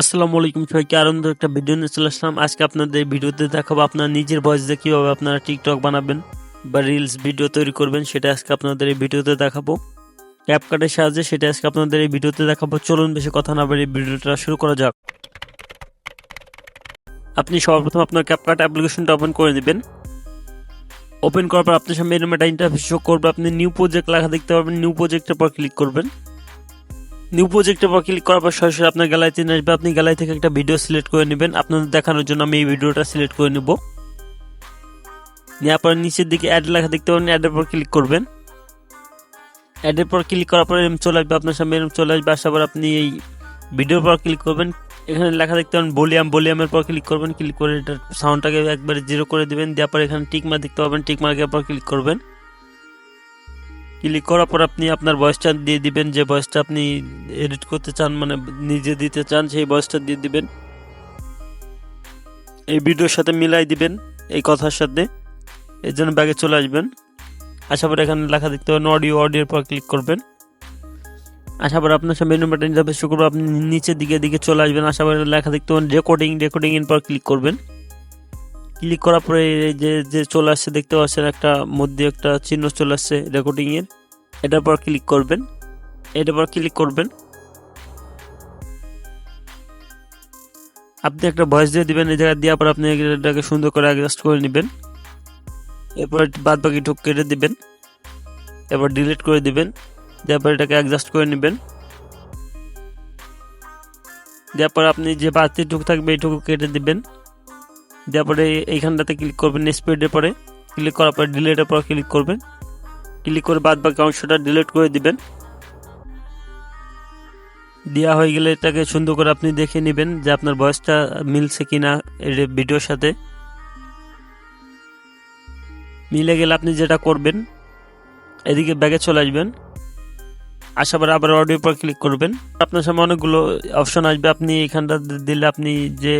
আসসালামু আলাইকুম, সবাইকে আনন্দ একটা ভিডিও নিয়ে চলে আসলাম। আজকে আপনাদের ভিডিওতে দেখাবো আপনার নিজের ভয়েস দিয়ে কীভাবে আপনারা টিকটক বানাবেন বা রিলস ভিডিও তৈরি করবেন, সেটা আজকে আপনাদের এই ভিডিওতে দেখাবো। ক্যাপকাটের সাহায্যে সেটা আজকে আপনাদের এই ভিডিওতে দেখাবো। চলুন বেশি কথা না বাড়িয়ে ভিডিওটা শুরু করা যাক। আপনি সর্বপ্রথম আপনার ক্যাপকাট অ্যাপ্লিকেশনটা ওপেন করে নেবেন। ওপেন করার পর আপনার সামনে এরকম একটা ইন্টারফেস শো করবে। আপনি নিউ প্রজেক্ট লেখা দেখতে পারবেন নিউ প্রজেক্টের পর ক্লিক করবেন। নিউ প্রজেক্টের পর ক্লিক করার পর সরাসরি আপনার গ্যালারিতে নিয়ে আসবে। আপনি গ্যালারি থেকে একটা ভিডিও সিলেক্ট করে নেবেন। আপনাদের দেখানোর জন্য আমি এই ভিডিওটা সিলেক্ট করে নেব। নেওয়ার পর নিচের দিকে অ্যাড লেখা দেখতে পাবেন অ্যাডের পর ক্লিক করবেন। অ্যাডের পর ক্লিক করার পর এরকম চলে আসবে আপনার সামনে এরকম চলে আসবে। আসার পর আপনি এই ভিডিওর পর ক্লিক করবেন। এখানে লেখা দেখতে পাবেন ভলিউম ভলিউমের পর ক্লিক করবেন। ক্লিক করে এটার সাউন্ডটাকে একবারে জিরো করে দেবেন। দেওয়ার পর এখানে টিক মার্ক দেখতে পাবেন। টিক মার্কের পর ক্লিক করবেন। ক্লিক করার পর আপনি আপনার ভয়েসটা দিয়ে দিবেন, যে ভয়েসটা আপনি এডিট করতে চান মানে নিজে দিতে চান, সেই ভয়েসটা দিয়ে দিবেন। এই ভিডিওর সাথে মিলাই দিবেন, এই কথার সাথে। এর জন্য ব্যাগে চলে আসবেন। আশা পরে এখানে লেখা দেখতে পাবেন অডিও অডিওর পর ক্লিক করবেন। আশা পরে আপনার সামনে মেনু বাটন যাবে শুরু আপনি নিচের দিকে দিকে চলে আসবেন। আশা পরে লেখা দেখতে পাবেন রেকর্ডিং রেকর্ডিং এর পর ক্লিক করবেন। ক্লিক করার পরে এই যে যে চলে আসছে, দেখতে পাচ্ছেন একটা মধ্যে একটা চিহ্ন চলে আসছে রেকর্ডিং এর। এটার পর ক্লিক করবেন, এটার পর ক্লিক করবেন। আপনি একটা ভয়েস দিয়ে দিবেন, এই জায়গায় দেওয়ার পর আপনি এটাকে সুন্দর করে অ্যাডজাস্ট করে নেবেন। এরপর বাদ বাকি টুক কেটে দিবেন, এরপর ডিলিট করে দিবেন, দেওয়ার পর এটাকে অ্যাডজাস্ট করে নেবেন। দেওয়ার পর আপনি যে বাড়তি টুক থাকবে এইটুকু কেটে দিবেন। দেওয়ার পরে এইখানটাতে ক্লিক করবেন স্পিডের পরে। ক্লিক করার পর ডিলেটের পর ক্লিক করবেন। ক্লিক করে বাদ বাকি অংশটা ডিলিট করে দিবেন। দেওয়া হয়ে গেলে এটাকে সুন্দর করে আপনি দেখে নেবেন যে আপনার বয়সটা মিলছে কিনা এর ভিডিওর সাথে। মিলে গেলে আপনি যেটা করবেন, এদিকে ব্যাগে চলে আসবেন। আসার পর আবার অডিও পর ক্লিক করবেন। আপনার সামনে অনেকগুলো অপশন আসবে। আপনি এখানটা দিলে আপনি যে,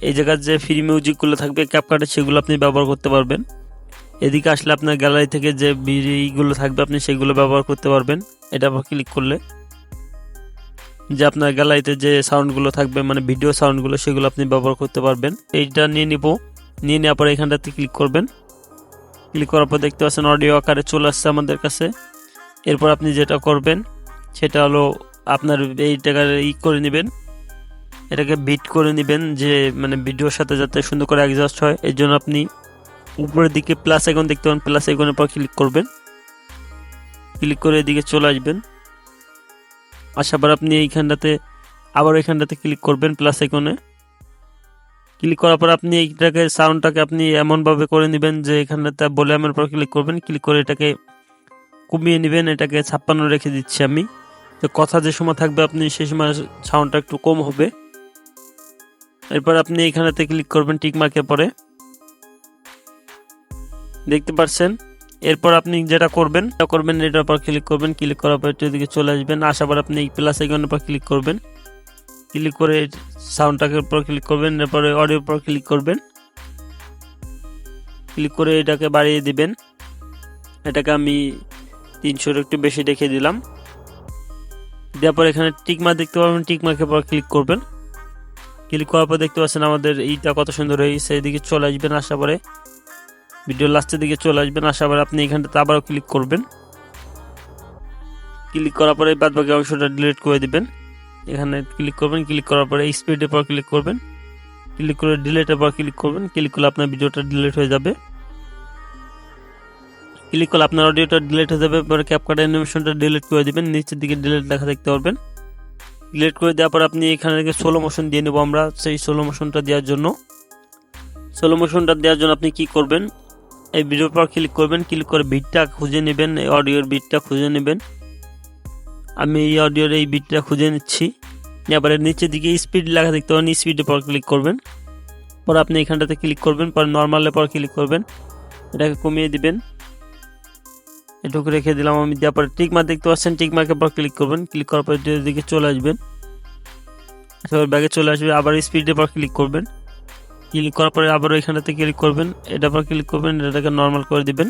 এই জায়গার যে ফ্রি মিউজিকগুলো থাকবে ক্যাপকাটে সেগুলো আপনি ব্যবহার করতে পারবেন। এদিকে আসলে আপনার গ্যালারি থেকে যে বিড়িগুলো থাকবে, আপনি সেগুলো ব্যবহার করতে পারবেন। এটা ক্লিক করলে। যে আপনার গ্যালারিতে যে সাউন্ডগুলো থাকবে মানে ভিডিও সাউন্ডগুলো সেগুলো আপনি ব্যবহার করতে পারবেন। এইটা নিয়ে নিব। নিয়ে নেওয়ার পরে এখানটাতে ক্লিক করবেন। ক্লিক করার পর দেখতে পাচ্ছেন অডিও আকারে চলে আসছে আমাদের কাছে। এরপর আপনি যেটা করবেন, সেটা হলো আপনার এই টাকার ই করে নেবেন। এটাকে বিট করে নেবেন যে মানে ভিডিওর সাথে যাতে সুন্দর করে অ্যাডজাস্ট হয়। এর জন্য আপনি উপরের দিকে প্লাস আইকন দেখতে পাবেন প্লাস আইকনের পর ক্লিক করবেন। ক্লিক করে এদিকে চলে আসবেন। আসার পর আপনি এইখানটাতে, আবার এখানটাতে ক্লিক করবেন প্লাস আইকনে। ক্লিক করার পর আপনি এইটাকে সাউন্ডটাকে আপনি এমনভাবে করে নেবেন যে এখানটাতে ভলিউমের পর ক্লিক করবেন। ক্লিক করে এটাকে কমিয়ে নেবেন, এটাকে ছাপ্পান্ন রেখে দিচ্ছি আমি। তো কথা যে সময় থাকবে আপনি সেই সময় সাউন্ডটা একটু কম হবে। এরপর আপনি এখানেতে ক্লিক করবেন টিক মার্কের পরে। দেখতে পাচ্ছেন এরপর আপনি যেটা করবেন সেটা করবেন, এটার উপর ক্লিক করবেন ক্লিক করার পর এদিকে চলে আসবেন, আসার পর আপনি প্লাস আইকনের পর ক্লিক করবেন। ক্লিক করে সাউন্ডটাকে উপর ক্লিক করবেন, এরপরে অডিওর পর ক্লিক করবেন। ক্লিক করে এটাকে বাড়িয়ে দিবেন। এটাকে আমি তিনশোর একটু বেশি রেখে দিলাম। দেওয়ার পর এখানে টিকমার্ক দেখতে পাবেন টিকমার্কের পর ক্লিক করবেন। ক্লিক করার পর দেখতে পাচ্ছেন আমাদের এইটা কত সুন্দর হয়েছে এদিকে চলে আসবেন আসার পরে। ভিডিও লাস্টের দিকে চলে আসবেন আসার পরে আপনি এখানটাতে আবারও ক্লিক করবেন। ক্লিক করার পরে বাদ বাকি অংশটা ডিলিট করে দিবেন। এখানে ক্লিক করবেন ক্লিক করার পরে স্পিডের পর ক্লিক করবেন। ক্লিক করে ডিলেটের পর ক্লিক করবেন। ক্লিক করলে আপনার ভিডিওটা ডিলিট হয়ে যাবে। ক্লিক করলে আপনার অডিওটা ডিলিট হয়ে যাবে পরে ক্যাপকাট অ্যানিমেশনটা ডিলিট করে দেবেন। নিচের দিকে ডিলিট লেখা দেখতে পারবেন। ডিলিট করে দেওয়ার পর আপনি এখানে থেকে সোলো মোশন দিয়ে নেব আমরা, সেই সোলো মোশনটা দেওয়ার জন্য। সোলো মোশনটা দেওয়ার জন্য আপনি কি করবেন? এই ভিডিওর পর ক্লিক করবেন ক্লিক করে বিটটা খুঁজে নেবেন, এই অডিওর বিটটা খুঁজে নেবেন। আমি এই অডিওর এই বিটটা খুঁজে নিচ্ছি। এবারে নিচের দিকে স্পিড লেখা দেখতে পাবেন স্পিডের পর ক্লিক করবেন। পর আপনি এখানটাতে ক্লিক করবেন, পর নর্মালের পর ক্লিক করবেন। এটাকে কমিয়ে দিবেন। এটুকু রেখে দিলাম আমি, দেওয়ার পরে টিক মার্ক দেখতে পাচ্ছেন টিক মার্কের পর ক্লিক করবেন। ক্লিক করার পর দিকে চলে আসবেন। ব্যাগে চলে আসবে, আবার স্পিডের পর ক্লিক করবেন। ক্লিক করার পরে আবারও এখানেতে ক্লিক করবেন। এটার পর ক্লিক করবেন, এটাকে নর্মাল করে দিবেন।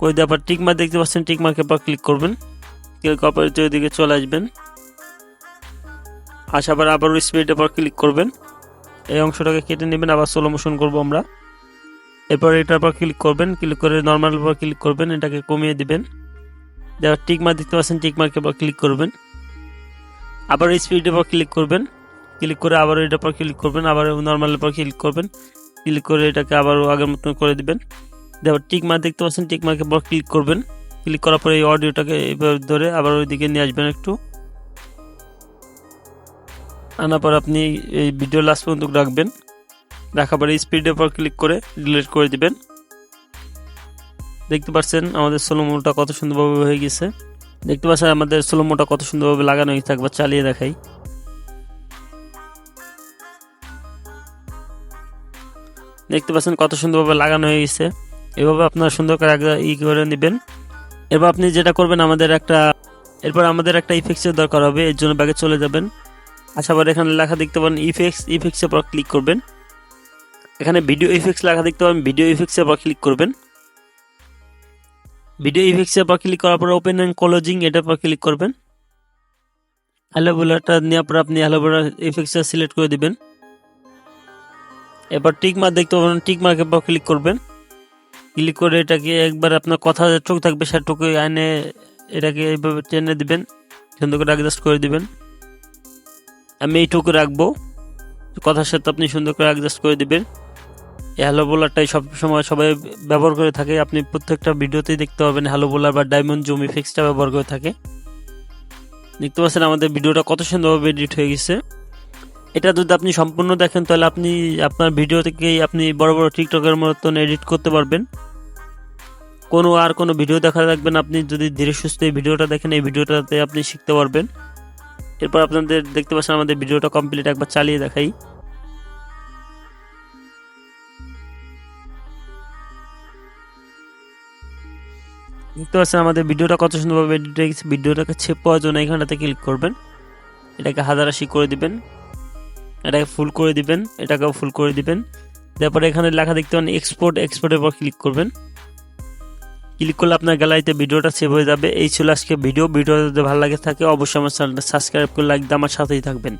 করে দেওয়ার পর টিক মার্ক দেখতে পাচ্ছেন টিক মার্কের পর ক্লিক করবেন। ক্লিক করার পরে ওইদিকে চলে আসবেন। আসার পর আবারও স্পিডের পর ক্লিক করবেন। এই অংশটাকে কেটে নেবেন, আবার স্লো মোশন করব আমরা। এরপর এটার পর ক্লিক করবেন ক্লিক করে নর্মাল পর ক্লিক করবেন, এটাকে কমিয়ে দিবেন। টিক মার্ক দেখতে পাচ্ছেন টিক মার্কের পর ক্লিক করবেন। আবার স্পিডের পর ক্লিক করবেন। ক্লিক করে আবার এটার পর ক্লিক করবেন আবার নর্মালের পর ক্লিক করবেন ক্লিক করে এটাকে আবার আগের মতন করে দিবেন। দেওয়ার টিক মার্ক দেখতে পাচ্ছেন টিক মার্কের পর ক্লিক করবেন। ক্লিক করার পরে এই অডিওটাকে এবার ধরে আবার ওইদিকে নিয়ে আসবেন একটু। আনার পর আপনি এই ভিডিও লাস্ট পর্যন্ত রাখবেন। রাখার পরে স্পিডের পর ক্লিক করে ডিলিট করে দিবেন। দেখতে পাচ্ছেন, আমাদের সোলোমোটা কত সুন্দরভাবে হয়ে গেছে। দেখতে পাচ্ছেন, আমাদের সোলোমোটা কত সুন্দরভাবে লাগানো একবার চালিয়ে দেখাই। দেখতে পাচ্ছেন কত সুন্দরভাবে লাগানো হয়ে গেছে। এভাবে আপনারা সুন্দর করে ই করে নেবেন। এরপর আপনি যেটা করবেন, আমাদের একটা, এরপর আমাদের একটা ইফেক্টসের দরকার হবে, এর জন্য ব্যাগে চলে যাবেন। আশা করি এখানে লেখা দেখতে পাবেন ইফেক্টস ইফেক্টসের পর ক্লিক করবেন। এখানে ভিডিও ইফেক্টস লেখা দেখতে পাবেন ভিডিও ইফেক্টসের পর ক্লিক করবেন। ভিডিও ইফেক্টসের পর ক্লিক করার পর ওপেন অ্যান্ড ক্লোজিং এটার পর ক্লিক করবেন। হ্যালো নেওয়ার পর আপনি হ্যালো বোলার ইফেক্টসটা সিলেক্ট করে দিবেন। এবার টিক মার্ক দেখতে পাবেন টিক মার্কের পর ক্লিক করবেন। ক্লিক করে এটাকে একবার আপনার কথা চোখ থাকবে সেটুকু আইনে এটাকে এইভাবে টেনে দিবেন, সুন্দর করে অ্যাডজাস্ট করে দিবেন। আমি এই এইটুকু রাখব, কথার সাথে আপনি সুন্দর করে অ্যাডজাস্ট করে দিবেন। এই হ্যালো বোলারটাই সব সময় সবাই ব্যবহার করে থাকে, আপনি প্রত্যেকটা ভিডিওতেই দেখতে পাবেন হ্যালো বোলার বা ডায়মন্ড জমি ফিক্সটা ব্যবহার করে থাকে। দেখতে পাচ্ছেন আমাদের ভিডিওটা কত সুন্দরভাবে এডিট হয়ে গেছে। এটা যদি আপনি সম্পূর্ণ দেখেন, তাহলে আপনি আপনার ভিডিও থেকেই আপনি বড় বড় টিকটকের মতন এডিট করতে পারবেন। কোনো আর কোনো ভিডিও দেখা রাখবেন আপনি যদি ধীরে সুস্থ এই ভিডিওটা দেখেন, এই ভিডিওটাতে আপনি শিখতে পারবেন। এরপর আপনাদের দেখতে পাচ্ছেন আমাদের ভিডিওটা কমপ্লিট একবার চালিয়ে দেখাই। দেখতে পাচ্ছেন আমাদের ভিডিওটা কত সুন্দরভাবে এডিট হয়ে গেছে। ভিডিওটাকে ছেপ পাওয়ার জন্য এখানটাতে ক্লিক করবেন। এটাকে হাজার আশি করে দিবেন। এটাকে ফুল করে দিবেন, এটাকেও ফুল করে দিবেন। তারপরে এখানে লেখা দেখতে পান এক্সপোর্ট এক্সপোর্টের পর ক্লিক করবেন। ক্লিক করলে আপনার গ্যালারিতে ভিডিওটা সেভ হয়ে যাবে। এই ছিল আজকে ভিডিও ভিডিও যদি ভালো লাগে থাকে, অবশ্যই আমার চ্যানেলটা সাবস্ক্রাইব করে লাইক দিয়ে আমার সাথেই থাকবেন।